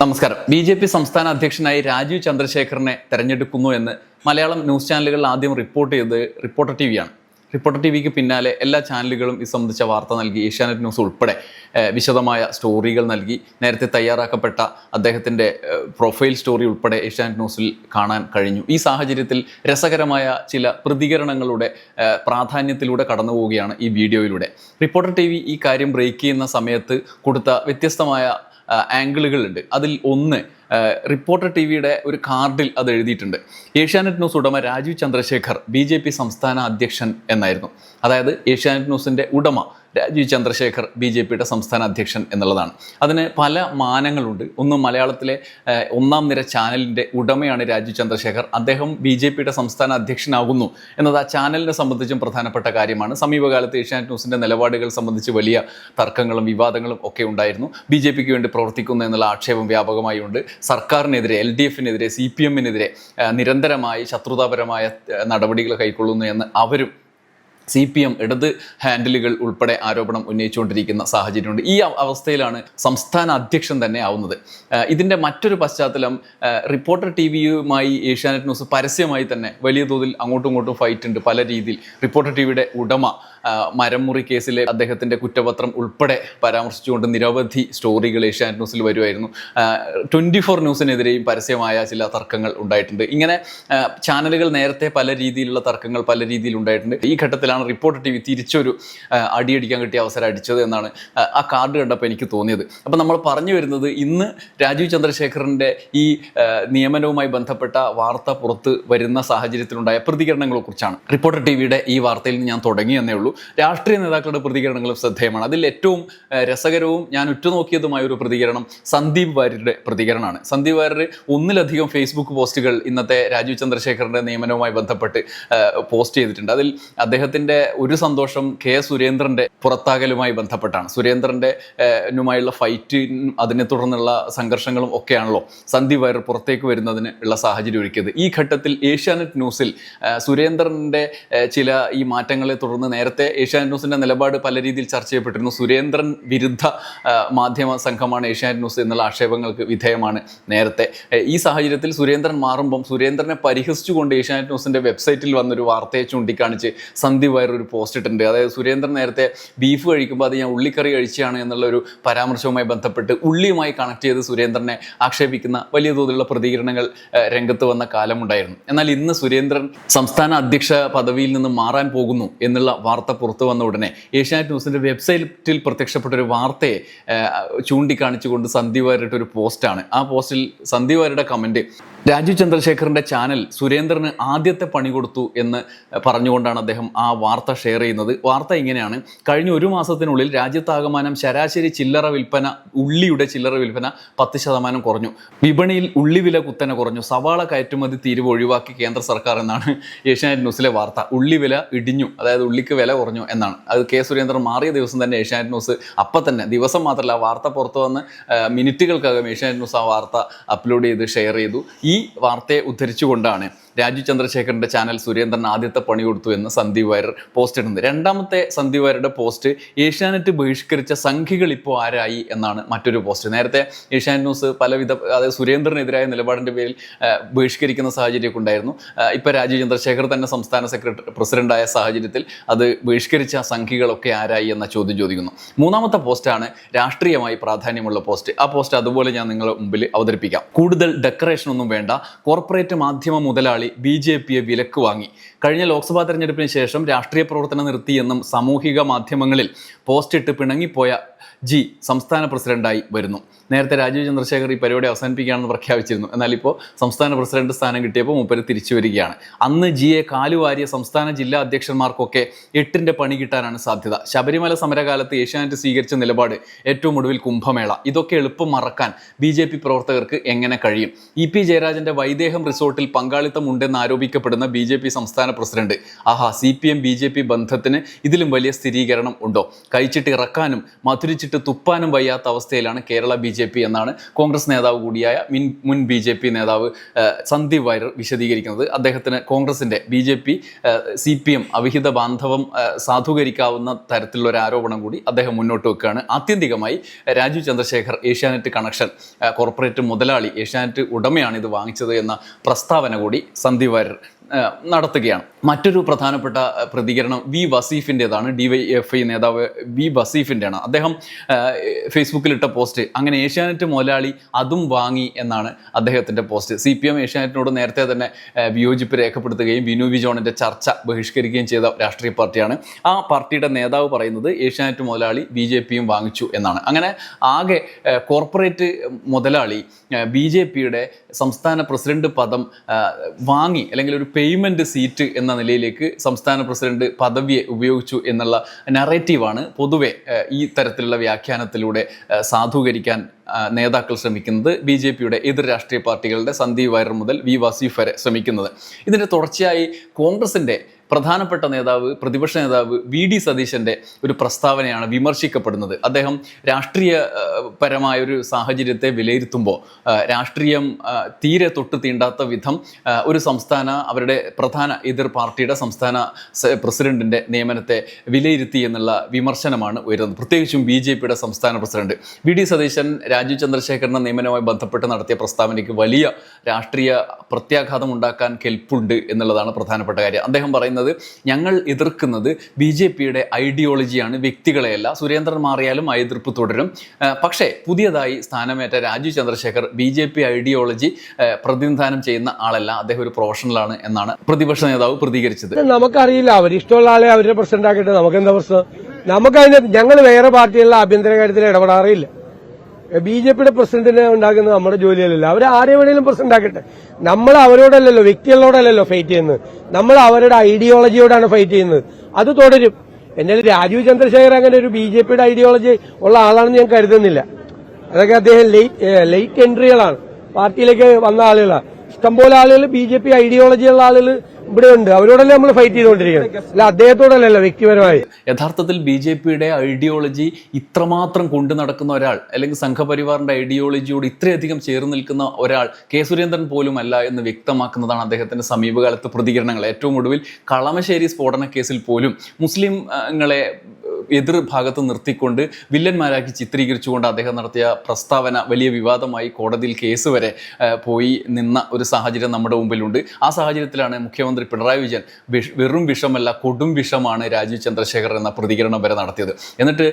നമസ്കാരം. B J P സംസ്ഥാന അധ്യക്ഷനായി രാജീവ് ചന്ദ്രശേഖറിനെ തെരഞ്ഞെടുക്കുന്നു എന്ന് മലയാളം ന്യൂസ് ചാനലുകൾ ആദ്യം റിപ്പോർട്ട് ചെയ്തത് റിപ്പോർട്ടർ ടി വിയാണ് റിപ്പോർട്ടർ ടി വിക്ക് പിന്നാലെ എല്ലാ ചാനലുകളും ഇത് സംബന്ധിച്ച വാർത്ത നൽകി. ഏഷ്യാനെറ്റ് ന്യൂസ് ഉൾപ്പെടെ വിശദമായ സ്റ്റോറികൾ നൽകി. നേരത്തെ തയ്യാറാക്കപ്പെട്ട അദ്ദേഹത്തിന്റെ പ്രൊഫൈൽ സ്റ്റോറി ഉൾപ്പെടെ ഏഷ്യാനെറ്റ് ന്യൂസിൽ കാണാൻ കഴിഞ്ഞു. ഈ സാഹചര്യത്തിൽ രസകരമായ ചില പ്രതികരണങ്ങളുടെ പ്രാധാന്യത്തിലൂടെ കടന്നു പോവുകയാണ് ഈ വീഡിയോയിലൂടെ. റിപ്പോർട്ടർ ടി ഈ കാര്യം ബ്രേക്ക് ചെയ്യുന്ന സമയത്ത് കൊടുത്ത വ്യത്യസ്തമായ ആംഗിളുകളുണ്ട് അതിൽ ഒന്ന് റിപ്പോർട്ടർ ടി വിയുടെ ഒരു കാർഡിൽ അത് എഴുതിയിട്ടുണ്ട്. ഏഷ്യാനെറ്റ് ന്യൂസ് ഉടമ Rajeev Chandrasekhar B J P സംസ്ഥാന അധ്യക്ഷൻ എന്നായിരുന്നു. അതായത് ഏഷ്യാനെറ്റ് ന്യൂസിന്റെ ഉടമ രാജീവ് ചന്ദ്രശേഖർ ബി ജെ പിയുടെ സംസ്ഥാന അധ്യക്ഷൻ എന്നുള്ളതാണ്. അതിന് പല മാനങ്ങളുണ്ട്. ഒന്ന് മലയാളത്തിലെ ഒന്നാം നിര ചാനലിന്റെ ഉടമയാണ് രാജീവ് ചന്ദ്രശേഖർ. അദ്ദേഹം ബി ജെ പിയുടെ സംസ്ഥാന അധ്യക്ഷനാകുന്നു എന്നത് ആ ചാനലിനെ സംബന്ധിച്ചും പ്രധാനപ്പെട്ട കാര്യമാണ്. സമീപകാലത്ത് ഏഷ്യാനെറ്റ് ന്യൂസിന്റെ നിലപാടുകൾ സംബന്ധിച്ച് വലിയ തർക്കങ്ങളും വിവാദങ്ങളും ഒക്കെ ഉണ്ടായിരുന്നു. ബി ജെ പിക്ക് വേണ്ടി പ്രവർത്തിക്കുന്നു എന്നുള്ള ആക്ഷേപം വ്യാപകമായി ഉണ്ട് സർക്കാരിനെതിരെ എൽ ഡി എഫിനെതിരെ സി പി എമ്മിനെതിരെ നിരന്തരമായി ശത്രുതാപരമായ നടപടികൾ കൈക്കൊള്ളുന്നു എന്ന് അവരും സി പി എം ഇടത് ഹാൻഡിലുകൾ ഉൾപ്പെടെ ആരോപണം ഉന്നയിച്ചുകൊണ്ടിരിക്കുന്ന സാഹചര്യമുണ്ട്. ഈ അവസ്ഥയിലാണ് സംസ്ഥാന അധ്യക്ഷൻ തന്നെ ആവുന്നത്. ഇതിന്റെ മറ്റൊരു പശ്ചാത്തലം റിപ്പോർട്ടർ ടി വിയുമായി ഏഷ്യാനെറ്റ് ന്യൂസ് പരസ്യമായി തന്നെ വലിയ തോതിൽ അങ്ങോട്ടും ഇങ്ങോട്ടും ഫൈറ്റ് ഉണ്ട്. പല രീതിയിൽ റിപ്പോർട്ടർ ടി വിയുടെ ഉടമ മരംമുറി കേസിലെ അദ്ദേഹത്തിന്റെ കുറ്റപത്രം ഉൾപ്പെടെ പരാമർശിച്ചുകൊണ്ട് നിരവധി സ്റ്റോറികൾ ഏഷ്യാനെറ്റ് ന്യൂസിൽ വരുമായിരുന്നു ട്വന്റി ഫോർ ന്യൂസിനെതിരെയും പരസ്യമായ ചില തർക്കങ്ങൾ ഉണ്ടായിട്ടുണ്ട്. ഇങ്ങനെ ചാനലുകൾ നേരത്തെ പല രീതിയിലുള്ള തർക്കങ്ങൾ പല രീതിയിൽ ഉണ്ടായിട്ടുണ്ട്. ഈ ഘട്ടത്തിലാണ് റിപ്പോർട്ടർ ടി വി തിരിച്ചൊരു അടിയടിക്കാൻ കിട്ടിയ അവസരം അടിച്ചത് എന്നാണ് ആ, കാർഡ് കണ്ടപ്പോൾ എനിക്ക് തോന്നിയത്. അപ്പം നമ്മൾ പറഞ്ഞു വരുന്നത് ഇന്ന് രാജീവ് ചന്ദ്രശേഖറിന്റെ ഈ നിയമനവുമായി ബന്ധപ്പെട്ട വാർത്ത പുറത്ത് വരുന്ന സാഹചര്യത്തിലുണ്ടായ പ്രതികരണങ്ങളെ കുറിച്ചാണ്. റിപ്പോർട്ടർ ടി വിയുടെ ഈ വാർത്തയിൽ നിന്ന് ഞാൻ തുടങ്ങി എന്നേ ഉള്ളൂ. രാഷ്ട്രീയ നേതാക്കളുടെ പ്രതികരണങ്ങളും ശ്രദ്ധേയമാണ്. അതിൽ ഏറ്റവും രസകരവും ഞാൻ ഉറ്റുനോക്കിയതുമായ ഒരു പ്രതികരണം സന്ദീപ് വാര്യരുടെ പ്രതികരണമാണ്. സന്ദീപ് വാര്യർ ഒന്നിലധികം ഫേസ്ബുക്ക് പോസ്റ്റുകൾ ഇന്നത്തെ രാജീവ് ചന്ദ്രശേഖറിന്റെ നിയമനവുമായി ബന്ധപ്പെട്ട് പോസ്റ്റ് ചെയ്തിട്ടുണ്ട്. അതിൽ അദ്ദേഹത്തിന്റെ ഒരു സന്തോഷം കെ സുരേന്ദ്രന്റെ പുറത്താകലുമായി ബന്ധപ്പെട്ടാണ്. സുരേന്ദ്രന്റെ നുമായുള്ള ഫൈറ്റിനും അതിനെ തുടർന്നുള്ള സംഘർഷങ്ങളും ഒക്കെയാണല്ലോ സന്ധി വയർ പുറത്തേക്ക് വരുന്നതിന് ഉള്ള സാഹചര്യം ഒരുക്കിയത്. ഈ ഘട്ടത്തിൽ ഏഷ്യാനെറ്റ് ന്യൂസിൽ സുരേന്ദ്രന്റെ ചില ഈ മാറ്റങ്ങളെ തുടർന്ന് നേരത്തെ ഏഷ്യാനെറ്റ് ന്യൂസിന്റെ നിലപാട് പല രീതിയിൽ ചർച്ച ചെയ്യപ്പെട്ടിരുന്നു. സുരേന്ദ്രൻ വിരുദ്ധ മാധ്യമ സംഘമാണ് ഏഷ്യാനെറ്റ് ന്യൂസ് എന്നുള്ള ആക്ഷേപങ്ങൾക്ക് വിധേയമാണ് നേരത്തെ. ഈ സാഹചര്യത്തിൽ സുരേന്ദ്രൻ മാറുമ്പം സുരേന്ദ്രനെ പരിഹസിച്ചുകൊണ്ട് ഏഷ്യാനെറ്റ് ന്യൂസിന്റെ വെബ്സൈറ്റിൽ വന്നൊരു വാർത്തയെ ചൂണ്ടിക്കാണിച്ച് സന്ദീപ് വയർ ഒരു പോസ്റ്റ് ഇട്ടിട്ടുണ്ട്. അതായത് സുരേന്ദ്രൻ നേരത്തെ ബീഫ് കഴിക്കുമ്പോൾ അത് ഞാൻ ഉള്ളിക്കറി കഴിച്ചാണ് എന്നുള്ള ഒരു പരാമർശവുമായി ബന്ധപ്പെട്ട് ഉള്ളിയുമായി കണക്ട് ചെയ്ത് സുരേന്ദ്രനെ ആക്ഷേപിക്കുന്ന വലിയ തോതിലുള്ള പ്രതികരണങ്ങൾ രംഗത്ത് വന്ന കാലമുണ്ടായിരുന്നു. എന്നാൽ ഇന്ന് സുരേന്ദ്രൻ സംസ്ഥാന അധ്യക്ഷ പദവിയിൽ നിന്ന് മാറാൻ പോകുന്നു എന്നുള്ള വാർത്ത പുറത്തു വന്ന ഉടനെ ഏഷ്യാനെറ്റ് ന്യൂസിന്റെ വെബ്സൈറ്റിൽ പ്രത്യക്ഷപ്പെട്ട ഒരു വാർത്തയെ ചൂണ്ടിക്കാണിച്ചുകൊണ്ട് സന്ദീപ് വാര്യരുടെ ഒരു പോസ്റ്റാണ് ആ പോസ്റ്റിൽ സന്ദീപ് വാര്യരുടെ കമന്റ് രാജീവ് ചന്ദ്രശേഖറിന്റെ ചാനൽ സുരേന്ദ്രന് ആദ്യത്തെ പണി കൊടുത്തു എന്ന് പറഞ്ഞുകൊണ്ടാണ് അദ്ദേഹം ആ വാർത്ത ഷെയർ ചെയ്യുന്നത്. വാർത്ത ഇങ്ങനെയാണ്. കഴിഞ്ഞ ഒരു മാസത്തിനുള്ളിൽ രാജ്യത്താകമാനം ശരാശരി ചില്ലറ വിൽപ്പന ഉള്ളിയുടെ ചില്ലറ വിൽപ്പന പത്ത് ശതമാനം കുറഞ്ഞു. വിപണിയിൽ ഉള്ളി വില കുത്തനെ കുറഞ്ഞു. സവാള കയറ്റുമതി തീരുവ ഒഴിവാക്കി കേന്ദ്ര സർക്കാർ എന്നാണ് ഏഷ്യാനെറ്റ് ന്യൂസിലെ വാർത്ത. ഉള്ളി വില ഇടിഞ്ഞു. അതായത് ഉള്ളിക്ക് വില കുറഞ്ഞു എന്നാണ്. അത് കെ സുരേന്ദ്രൻ മാറിയ ദിവസം തന്നെ ഏഷ്യാനെറ്റ് ന്യൂസ് അപ്പം തന്നെ ദിവസം മാത്രമല്ല വാർത്ത പുറത്തു വന്ന് മിനിറ്റുകൾക്കകം ഏഷ്യാനെറ്റ് ന്യൂസ് ആ വാർത്ത അപ്ലോഡ് ചെയ്ത് ഷെയർ ചെയ്തു. ഈ വാർത്തയെ ഉദ്ധരിച്ചുകൊണ്ടാണ്. രാജീവ് ചന്ദ്രശേഖരന്റെ ചാനൽ സുരേന്ദ്രൻ ആദ്യത്തെ പണി കൊടുത്തു എന്ന് സന്ദീപ് വാര്യർ പോസ്റ്റ് ഇടുന്നത് രണ്ടാമത്തെ സന്ദീപ് വാര്യരുടെ പോസ്റ്റ് ഏഷ്യാനെറ്റ് ബഹിഷ്കരിച്ച സംഖ്യകൾ ഇപ്പോൾ ആരായി എന്നാണ് മറ്റൊരു പോസ്റ്റ് നേരത്തെ ഏഷ്യാനെറ്റ് ന്യൂസ് പലവിധ അതായത് സുരേന്ദ്രനെതിരായ നിലപാടിന്റെ പേരിൽ ബഹിഷ്കരിക്കുന്ന സാഹചര്യമൊക്കെ ഉണ്ടായിരുന്നു. ഇപ്പോൾ ഇപ്പൊ രാജീവ് ചന്ദ്രശേഖർ തന്നെ സംസ്ഥാന സെക്രട്ടറി പ്രസിഡന്റായ സാഹചര്യത്തിൽ അത് ബഹിഷ്കരിച്ച സംഖ്യകളൊക്കെ ആരായി എന്ന ചോദ്യം ചോദിക്കുന്നു. മൂന്നാമത്തെ പോസ്റ്റാണ് രാഷ്ട്രീയമായി പ്രാധാന്യമുള്ള പോസ്റ്റ് ആ പോസ്റ്റ് അതുപോലെ ഞാൻ നിങ്ങളുടെ മുമ്പിൽ അവതരിപ്പിക്കാം. കൂടുതൽ ഡെക്കറേഷൻ ഒന്നും വേണ്ട. കോർപ്പറേറ്റ് മാധ്യമ മുതലാളി ബി ജെ പിയെ വിലക്ക് വാങ്ങി. കഴിഞ്ഞ ലോക്സഭാ തെരഞ്ഞെടുപ്പിന് ശേഷം രാഷ്ട്രീയ പ്രവർത്തനം നിർത്തിയെന്നും സാമൂഹിക മാധ്യമങ്ങളിൽ പോസ്റ്റ് ഇട്ട് പിണങ്ങിപ്പോയ ജി സംസ്ഥാന പ്രസിഡന്റായി വരുന്നു. നേരത്തെ രാജീവ് ചന്ദ്രശേഖർ ഈ പരിപാടി അവസാനിപ്പിക്കുകയാണെന്ന് പ്രഖ്യാപിച്ചിരുന്നു. എന്നാൽ ഇപ്പോൾ സംസ്ഥാന പ്രസിഡന്റ് സ്ഥാനം കിട്ടിയപ്പോൾ മൂപ്പര് തിരിച്ചു വരികയാണ്. അന്ന് ജിയെ കാലുവാരിയ സംസ്ഥാന ജില്ലാ അധ്യക്ഷന്മാർക്കൊക്കെ എട്ടിന്റെ പണി കിട്ടാനാണ് സാധ്യത. ശബരിമല സമരകാലത്ത് ഏഷ്യാനെറ്റ് സ്വീകരിച്ച നിലപാട് ഏറ്റവും ഒടുവിൽ കുംഭമേള. ഇതൊക്കെ എളുപ്പം മറക്കാൻ ബി ജെ പി പ്രവർത്തകർക്ക് എങ്ങനെ കഴിയും? ഇ പി ജയരാജന്റെ വൈദേഹം റിസോർട്ടിൽ പങ്കാളിത്തമുണ്ടെന്ന് ആരോപിക്കപ്പെടുന്ന ബി ജെ പി സംസ്ഥാന പ്രസിഡന്റ്. ആഹാ C P M B J P ബന്ധത്തിന് ഇതിലും വലിയ സ്ഥിരീകരണം ഉണ്ടോ? കഴിച്ചിട്ട് ഇറക്കാനും മധുരിച്ചിട്ട് വിളിച്ചിട്ട് തുപ്പാനും വയ്യാത്ത അവസ്ഥയിലാണ് കേരള ബി ജെ പി എന്നാണ് കോൺഗ്രസ് നേതാവ് കൂടിയായ മിൻ മുൻ ബി ജെ പി നേതാവ് സന്ദീപ് വാര്യർ വിശദീകരിക്കുന്നത്. അദ്ദേഹത്തിന് കോൺഗ്രസിന്റെ B J P C P M അവിഹിത ബാന്ധവം സാധൂകരിക്കാവുന്ന തരത്തിലുള്ള ഒരു ആരോപണം കൂടി അദ്ദേഹം മുന്നോട്ട് വെക്കുകയാണ്. ആത്യന്തികമായി രാജീവ് ചന്ദ്രശേഖർ ഏഷ്യാനെറ്റ് കണക്ഷൻ കോർപ്പറേറ്റ് മുതലാളി ഏഷ്യാനെറ്റ് ഉടമയാണ് ഇത് വാങ്ങിച്ചത് എന്ന പ്രസ്താവന കൂടി സന്ദീപ് വാര്യർ നടത്തുകയാണ്. മറ്റൊരു പ്രധാനപ്പെട്ട പ്രതികരണം വി വസീഫിന്റെതാണ് ഡി വൈ എഫ് ഐ നേതാവ് വി വസീഫിന്റെയാണ് അദ്ദേഹം ഫേസ്ബുക്കിലിട്ട പോസ്റ്റ് അങ്ങനെ ഏഷ്യാനെറ്റ് മുതലാളി അതും വാങ്ങി എന്നാണ് അദ്ദേഹത്തിന്റെ പോസ്റ്റ്. സി പി എം ഏഷ്യാനെറ്റിനോട് നേരത്തെ തന്നെ വിയോജിപ്പ് രേഖപ്പെടുത്തുകയും വിനു വി ജോണിന്റെ ചർച്ച ബഹിഷ്കരിക്കുകയും ചെയ്ത രാഷ്ട്രീയ പാർട്ടിയാണ്. ആ പാർട്ടിയുടെ നേതാവ് പറയുന്നത് ഏഷ്യാനെറ്റ് മുതലാളി ബി ജെ പിയും വാങ്ങിച്ചു എന്നാണ്. അങ്ങനെ ആകെ കോർപ്പറേറ്റ് മുതലാളി ബി ജെ പിയുടെ സംസ്ഥാന പ്രസിഡന്റ് പദം വാങ്ങി അല്ലെങ്കിൽ ഒരു പേയ്മെന്റ് സീറ്റ് എന്ന നിലയിലേക്ക് സംസ്ഥാന പ്രസിഡന്റ് പദവിയെ ഉപയോഗിച്ചു എന്നുള്ള നറേറ്റീവാണ് പൊതുവെ ഈ തരത്തിലുള്ള വ്യാഖ്യാനത്തിലൂടെ സാധൂകരിക്കാൻ നേതാക്കൾ ശ്രമിക്കുന്നത് ബി ജെ പിയുടെ എതിർ രാഷ്ട്രീയ പാർട്ടികളുടെ സന്ദീപ് വയർ മുതൽ വി വസീഫ് വരെ ശ്രമിക്കുന്നത്. ഇതിന്റെ തുടർച്ചയായി കോൺഗ്രസിന്റെ പ്രധാനപ്പെട്ട നേതാവ് പ്രതിപക്ഷ നേതാവ് വി ഡി സതീശന്റെ ഒരു പ്രസ്താവനയാണ് വിമർശിക്കപ്പെടുന്നത്. അദ്ദേഹം രാഷ്ട്രീയ പരമായ ഒരു സാഹചര്യത്തെ വിലയിരുത്തുമ്പോൾ രാഷ്ട്രീയം തീരെ തൊട്ട് തീണ്ടാത്ത വിധം ഒരു സംസ്ഥാന അവരുടെ പ്രധാന എതിർ പാർട്ടിയുടെ സംസ്ഥാന പ്രസിഡന്റിന്റെ നിയമനത്തെ വിലയിരുത്തി എന്നുള്ള വിമർശനമാണ് ഉയരുന്നത്. പ്രത്യേകിച്ചും ബി ജെ പിയുടെ സംസ്ഥാന president. V D Satheesan Rajeev ചന്ദ്രശേഖരന്റെ നിയമനവുമായി ബന്ധപ്പെട്ട് നടത്തിയ പ്രസ്താവനയ്ക്ക് വലിയ രാഷ്ട്രീയ പ്രത്യാഘാതം ഉണ്ടാക്കാൻ കെൽപ്പുണ്ട് എന്നുള്ളതാണ് പ്രധാനപ്പെട്ട കാര്യം. അദ്ദേഹം പറയുന്നത് ഞങ്ങൾ എതിർക്കുന്നത് ബി ജെ പിയുടെ ഐഡിയോളജിയാണ് വ്യക്തികളെയല്ല. സുരേന്ദ്രൻ മാറിയാലും എതിർപ്പ് തുടരും. പക്ഷേ പുതിയതായി സ്ഥാനമേറ്റ Rajeev Chandrasekhar B J P ideology പ്രതിനിധാനം ചെയ്യുന്ന ആളല്ല. അദ്ദേഹം ഒരു പ്രൊഫഷണലാണ് എന്നാണ് പ്രതിപക്ഷ നേതാവ് പ്രതികരിച്ചത്. നമുക്കറിയില്ല. അവർ ഇഷ്ടമുള്ള ആളെ അവരുടെ പ്രസിഡന്റ് ആക്കിയിട്ട് നമുക്ക് എന്താ പ്രശ്നം? നമുക്കതിന് ഞങ്ങൾ വേറെ പാർട്ടികളിലെ ആഭ്യന്തര കാര്യത്തിൽ ഇടപെടാറില്ല. ബി ജെ പിയുടെ പ്രസിഡന്റിനെ ഉണ്ടാക്കുന്നത് നമ്മുടെ ജോലിയല്ലല്ലോ. അവർ ആരെ വേണേലും പ്രസിഡന്റ് ആക്കട്ടെ. നമ്മൾ അവരോടല്ലല്ലോ വ്യക്തികളോടല്ലല്ലോ ഫൈറ്റ് ചെയ്യുന്നത്. നമ്മൾ അവരുടെ ഐഡിയോളജിയോടാണ് ഫൈറ്റ് ചെയ്യുന്നത്. അത് തുടരും. എന്നാലും രാജീവ് ചന്ദ്രശേഖർ അങ്ങനെ ഒരു ബി ജെ പിയുടെ ഐഡിയോളജി ഉള്ള ആളാണെന്ന് ഞാൻ കരുതുന്നില്ല. അതൊക്കെ അദ്ദേഹം ലേറ്റ് എൻട്രികളാണ് പാർട്ടിയിലേക്ക് വന്ന ആളുകളാണ്. ഇഷ്ടംപോലെ ആളുകൾ ബി ജെ പി ഐഡിയോളജിയുള്ള ആളുകൾ ഇവിടെ ഉണ്ട് അവരോടല്ലേ നമ്മൾ ഫൈറ്റ് ചെയ്തുകൊണ്ടിരിക്കുന്നത്. അല്ല അദ്ദേഹത്തോടല്ലല്ലോ വ്യക്തിപരമായി. യഥാർത്ഥത്തിൽ ബി ജെ പിയുടെ ഐഡിയോളജി ഇത്രമാത്രം കൊണ്ടു നടക്കുന്ന ഒരാൾ അല്ലെങ്കിൽ സംഘപരിവാറിന്റെ ഐഡിയോളജിയോട് ഇത്രയധികം ചേർന്ന് നിൽക്കുന്ന ഒരാൾ കെ സുരേന്ദ്രൻ പോലും അല്ല എന്ന് വ്യക്തമാക്കുന്നതാണ് അദ്ദേഹത്തിന്റെ സമീപകാലത്തെ പ്രതികരണങ്ങൾ. ഏറ്റവും ഒടുവിൽ കളമശ്ശേരി സ്ഫോടന കേസിൽ പോലും മുസ്ലിംങ്ങളെ എതിർ ഭാഗത്ത് നിർത്തിക്കൊണ്ട് വില്ലന്മാരാക്കി ചിത്രീകരിച്ചുകൊണ്ട് അദ്ദേഹം നടത്തിയ പ്രസ്താവന വലിയ വിവാദമായി കോടതിയിൽ കേസ് വരെ പോയി നിന്ന ഒരു സാഹചര്യം നമ്മുടെ മുമ്പിലുണ്ട്. ആ സാഹചര്യത്തിലാണ് മുഖ്യമന്ത്രി പിണറായി വിജയൻ വെറും വിഷമല്ല കൊടും വിഷമാണ് രാജീവ് ചന്ദ്രശേഖർ എന്ന പ്രതികരണം വരെ നടത്തിയത്. എന്നിട്ട്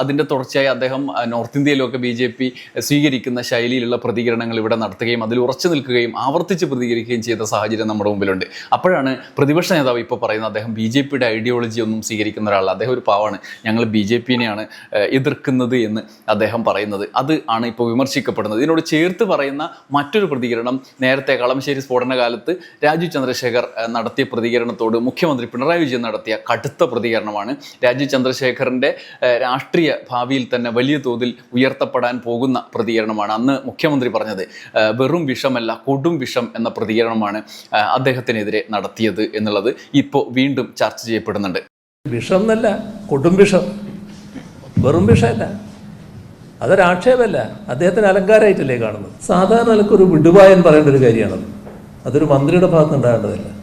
അതിന്റെ തുടർച്ചയായി അദ്ദേഹം നോർത്ത് ഇന്ത്യയിലൊക്കെ ബി ജെ പി സ്വീകരിക്കുന്ന ശൈലിയിലുള്ള പ്രതികരണങ്ങൾ ഇവിടെ നടത്തുകയും അതിൽ ഉറച്ചു നിൽക്കുകയും ആവർത്തിച്ച് പ്രതികരിക്കുകയും ചെയ്ത സാഹചര്യം നമ്മുടെ മുമ്പിലുണ്ട്. അപ്പോഴാണ് പ്രതിപക്ഷ നേതാവ് ഇപ്പോൾ പറയുന്നത് അദ്ദേഹം ബി ജെ പിയുടെ ഐഡിയോളജി ഒന്നും സ്വീകരിക്കുന്ന ഒരാളല്ല. അദ്ദേഹം ഒരു പാവമാണ് ഞങ്ങൾ ബി ജെ പിനെയാണ് എതിർക്കുന്നത് എന്ന് അദ്ദേഹം പറയുന്നത്. അത് ആണ് ഇപ്പോൾ വിമർശിക്കപ്പെടുന്നത്. ഇതിനോട് ചേർത്ത് പറയുന്ന മറ്റൊരു പ്രതികരണം നേരത്തെ കളമശ്ശേരി സ്ഫോടന കാലത്ത് രാജീവ് ചന്ദ്രശേഖർ നടത്തിയ പ്രതികരണത്തോട് മുഖ്യമന്ത്രി പിണറായി വിജയൻ നടത്തിയ കടുത്ത പ്രതികരണമാണ്. രാജീവ് ചന്ദ്രശേഖറിന്റെ രാഷ്ട്രീയ ഭാവിയിൽ തന്നെ വലിയ തോതിൽ ഉയർത്തപ്പെടാൻ പോകുന്ന പ്രതികരണമാണ് അന്ന് മുഖ്യമന്ത്രി പറഞ്ഞത്. വെറും വിഷമല്ല കൊടും വിഷം എന്ന പ്രതികരണമാണ് അദ്ദേഹത്തിനെതിരെ നടത്തിയത് എന്നുള്ളത് ഇപ്പോൾ വീണ്ടും ചർച്ച ചെയ്യപ്പെടുന്നുണ്ട്. വിഷം എന്നല്ല കൊടും വിഷം. വെറും വിഷമല്ല. അതൊരാക്ഷേപമല്ല അദ്ദേഹത്തിന് അലങ്കാരമായിട്ടല്ലേ കാണുന്നത്. സാധാരണ നിലക്കൊരു വിടുവായൻ പറയേണ്ട ഒരു കാര്യമാണത്. അതൊരു മന്ത്രിയുടെ ഭാഗത്ത് ഉണ്ടാകേണ്ടതല്ല.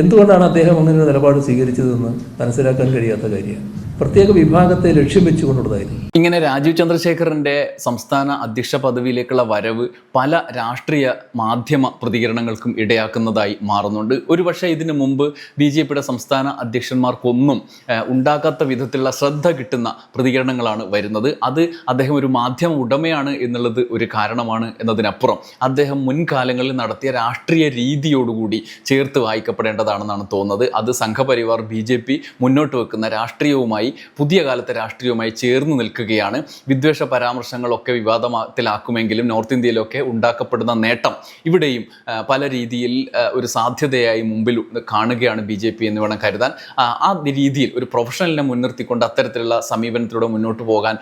എന്തുകൊണ്ടാണ് അദ്ദേഹം അങ്ങനെ ഒരു നിലപാട് സ്വീകരിച്ചതെന്ന് മനസ്സിലാക്കാൻ കഴിയാത്ത കാര്യമാണ് പ്രത്യേക വിഭാഗത്തെ ലക്ഷ്യം വെച്ചുകൊണ്ടുള്ളതായിരുന്നു ഇങ്ങനെ രാജീവ് ചന്ദ്രശേഖറിന്റെ സംസ്ഥാന അധ്യക്ഷ പദവിയിലേക്കുള്ള വരവ് പല രാഷ്ട്രീയ മാധ്യമ പ്രതികരണങ്ങൾക്കും ഇടയാക്കുന്നതായി മാറുന്നുണ്ട്. ഒരുപക്ഷെ ഇതിനു മുമ്പ് ബി ജെ പിയുടെ സംസ്ഥാന അധ്യക്ഷന്മാർക്കൊന്നും ഉണ്ടാക്കാത്ത വിധത്തിലുള്ള ശ്രദ്ധ കിട്ടുന്ന പ്രതികരണങ്ങളാണ് വരുന്നത്. അത് അദ്ദേഹം ഒരു മാധ്യമ ഉടമയാണ് എന്നുള്ളത് ഒരു കാരണമാണ് എന്നതിനപ്പുറം അദ്ദേഹം മുൻകാലങ്ങളിൽ നടത്തിയ രാഷ്ട്രീയ രീതിയോടുകൂടി ചേർത്ത് വായിക്കപ്പെടേണ്ടതാണെന്നാണ് തോന്നുന്നത്. അത് സംഘപരിവാർ ബി ജെ പി മുന്നോട്ട് വെക്കുന്ന രാഷ്ട്രീയവുമായി പുതിയ കാലത്തെ രാഷ്ട്രീയവുമായി ചേർന്ന് നിൽക്കുകയാണ്. വിദ്വേഷ പരാമർശങ്ങളൊക്കെ വിവാദത്തിലാക്കുമെങ്കിലും നോർത്ത് ഇന്ത്യയിലൊക്കെ ഉണ്ടാക്കപ്പെടുന്ന നേട്ടം ഇവിടെയും പല രീതിയിൽ ഒരു സാധ്യതയായി മുമ്പിൽ കാണുകയാണ് ബി ജെ പി എന്ന് വേണം കരുതാൻ. ആ രീതിയിൽ ഒരു പ്രൊഫഷണലിനെ മുൻനിർത്തിക്കൊണ്ട് അത്തരത്തിലുള്ള സമീപനത്തിലൂടെ മുന്നോട്ട് പോകാൻ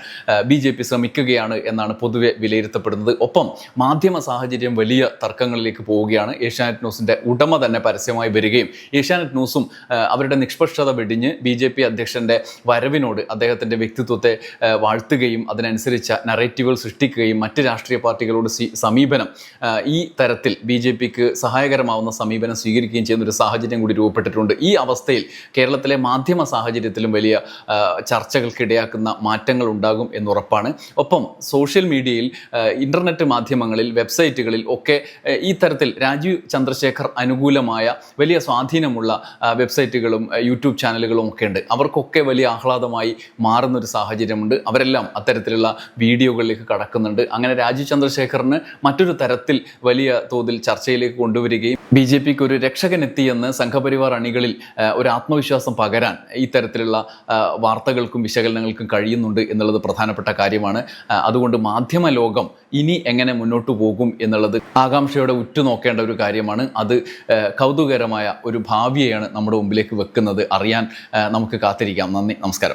ബി ജെ പി ശ്രമിക്കുകയാണ് എന്നാണ് പൊതുവെ വിലയിരുത്തപ്പെടുന്നത്. ഒപ്പം മാധ്യമ സാഹചര്യം വലിയ തർക്കങ്ങളിലേക്ക് പോവുകയാണ്. ഏഷ്യാനെറ്റ് ന്യൂസിന്റെ ഉടമ തന്നെ പരസ്യമായി വരികയും ഏഷ്യാനെറ്റ് ന്യൂസും അവരുടെ നിഷ്പക്ഷത വെടിഞ്ഞ് ബി ജെ പി അധ്യക്ഷന്റെ വരവിനോട് അദ്ദേഹത്തിന്റെ വ്യക്തിത്വത്തെ വാഴ്ത്തുകയും അതിനനുസരിച്ച നറേറ്റീവുകൾ സൃഷ്ടിക്കുകയും മറ്റ് രാഷ്ട്രീയ പാർട്ടികളോട് സമീപനം ഈ തരത്തിൽ ബി ജെ പിക്ക് സഹായകരമാവുന്ന സമീപനം സ്വീകരിക്കുകയും ചെയ്യുന്ന ഒരു സാഹചര്യം കൂടി രൂപപ്പെട്ടിട്ടുണ്ട്. ഈ അവസ്ഥയിൽ കേരളത്തിലെ മാധ്യമ സാഹചര്യത്തിലും വലിയ ചർച്ചകൾക്കിടയാക്കുന്ന മാറ്റങ്ങൾ ഉണ്ടാകും എന്നുറപ്പാണ്. ഒപ്പം സോഷ്യൽ മീഡിയയിൽ ഇന്റർനെറ്റ് മാധ്യമങ്ങളിൽ വെബ്സൈറ്റുകളിൽ ഒക്കെ ഈ തരത്തിൽ രാജീവ് ചന്ദ്രശേഖർ അനുകൂലമായ വലിയ സ്വാധീനമുള്ള വെബ്സൈറ്റുകളും യൂട്യൂബ് ചാനലുകളും ഒക്കെ ഉണ്ട്. അവർക്കൊക്കെ വലിയ ആഹ്ലാദമായി മാറുന്നൊരു സാഹചര്യമുണ്ട്. അവരെല്ലാം അത്തരത്തിലുള്ള വീഡിയോകളിലേക്ക് കടക്കുന്നുണ്ട്. അങ്ങനെ രാജീവ് ചന്ദ്രശേഖറിന് മറ്റൊരു തരത്തിൽ വലിയ തോതിൽ ചർച്ചയിലേക്ക് കൊണ്ടുവരികയും ബി ജെ പിക്ക് ഒരു രക്ഷകനെത്തിയെന്ന് സംഘപരിവാർ അണികളിൽ ഒരു ആത്മവിശ്വാസം പകരാൻ ഇത്തരത്തിലുള്ള വാർത്തകൾക്കും വിശകലനങ്ങൾക്കും കഴിയുന്നുണ്ട് എന്നുള്ളത് പ്രധാനപ്പെട്ട കാര്യമാണ്. അതുകൊണ്ട് മാധ്യമ ലോകം ഇനി എങ്ങനെ മുന്നോട്ട് പോകും എന്നുള്ളത് ആകാംക്ഷയോടെ ഉറ്റുനോക്കേണ്ട ഒരു കാര്യമാണ്. അത് കൗതുകകരമായ ഒരു ഭാവിയെയാണ് നമ്മുടെ മുമ്പിലേക്ക് വെക്കുന്നത്. അറിയാൻ നമുക്ക് കാത്തിരിക്കാം. നന്ദി നമസ്കാരം.